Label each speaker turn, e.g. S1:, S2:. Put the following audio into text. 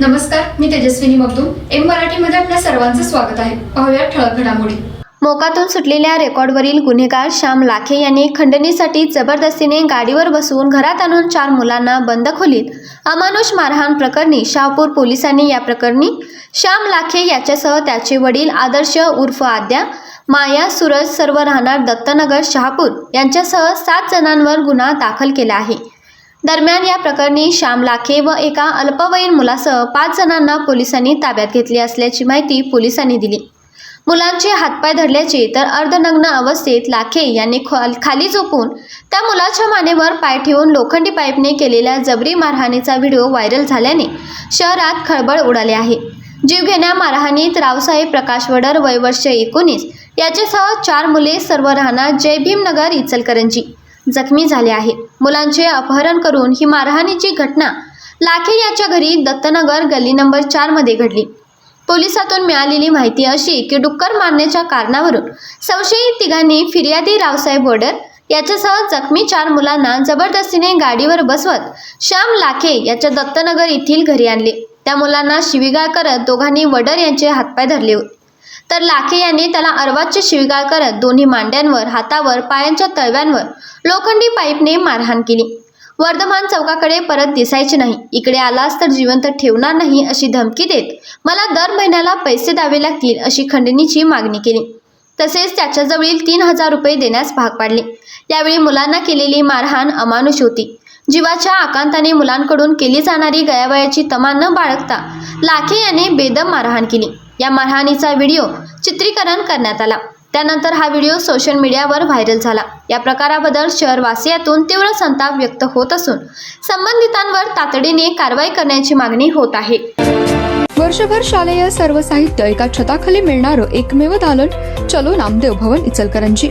S1: नमस्कार मी तेजस्विनी मगदूम. एम मराठीमध्ये आपल्या सर्वांचं स्वागत आहे. पाहूया ठळक घडामोडी.
S2: मोकातून सुटलेल्या रेकॉर्डवरील गुन्हेगार श्याम लाखे यांनी खंडणीसाठी जबरदस्तीने गाडीवर बसवून घरात आणून चार मुलांना बंद खोलीत. अमानुष मारहाण प्रकरणी शहापूर पोलिसांनी या प्रकरणी श्याम लाखे याच्यासह त्याचे वडील आदर्श उर्फ आद्या माया सूरज सर्व राहणार दत्तनगर शहापूर यांच्यासह सात जणांवर गुन्हा दाखल केला आहे. दरम्यान या प्रकरणी श्याम लाखे व एका अल्पवयीन मुलासह पाच जणांना पोलिसांनी ताब्यात घेतले असल्याची माहिती पोलिसांनी दिली. मुलांचे हातपाय धरल्याचे तर अर्धनग्न अवस्थेत लाखे यांनी खाली झोपून त्या मुलाच्या मानेवर पाय ठेवून लोखंडी पाईपने केलेल्या जबरी मारहाणीचा व्हिडिओ व्हायरल झाल्याने शहरात खळबळ उडाले आहे. जीवघेण्या मारहाणीत रावसाहेब प्रकाश वडर वय वर्ष एकोणीस याच्यासह चार मुले सर्व राहणार जय भीमनगर इचलकरंजी. जखमी झाले आहे. मुलांचे अपहरण करून ही मारहाणीची घटना लाखे याच्या घरी दत्तनगर गल्ली नंबर चारमध्ये घडली. पोलिसातून मिळालेली माहिती अशी की डुक्कर मारण्याच्या कारणावरून संशयित तिघांनी फिर्यादी रावसाहेब वडर याच्यासह जखमी चार मुलांना जबरदस्तीने गाडीवर बसवत श्याम लाखे याच्या दत्तनगर येथील घरी आणले. त्या मुलांना शिवीगाळ करत दोघांनी वडर यांचे हातपाय धरले होते. तर लाखे यांनी त्याला अर्वाच्य शिवीगाळ करत दोन्ही मांड्यांवर हातावर पायांच्या तळव्यांवर लोखंडी पाईपने मारहाण केली. वर्धमान चौकाकडे परत दिसायचे नाही. इकडे आलास तर जिवंत ठेवणार नाही अशी धमकी देत मला दर महिन्याला पैसे द्यावे लागतील अशी खंडणीची मागणी केली. तसेच त्याच्याजवळील तीन हजार रुपये देण्यास भाग पाडले. यावेळी मुलांना केलेली मारहाण अमानुष होती. जीवाच्या आकांताने मुलांकडून केली जाणारी गयावयाची तमा न बाळगता लाखे याने बेदम मारहाण केली. या मारहाणीचा व्हिडिओ चित्रीकरण करण्यात आला. त्यानंतर हा व्हिडिओ सोशल मीडियावर व्हायरल झाला. या प्रकाराबद्दल शहरवासियातून तीव्र संताप व्यक्त होत असून संबंधितांवर तातडीने कारवाई करण्याची मागणी होत आहे.
S3: वर्षभर शालेय सर्व साहित्य एका छताखाली मिळणारं एकमेव दालन चलो नामदेव भवन इचलकरंजी.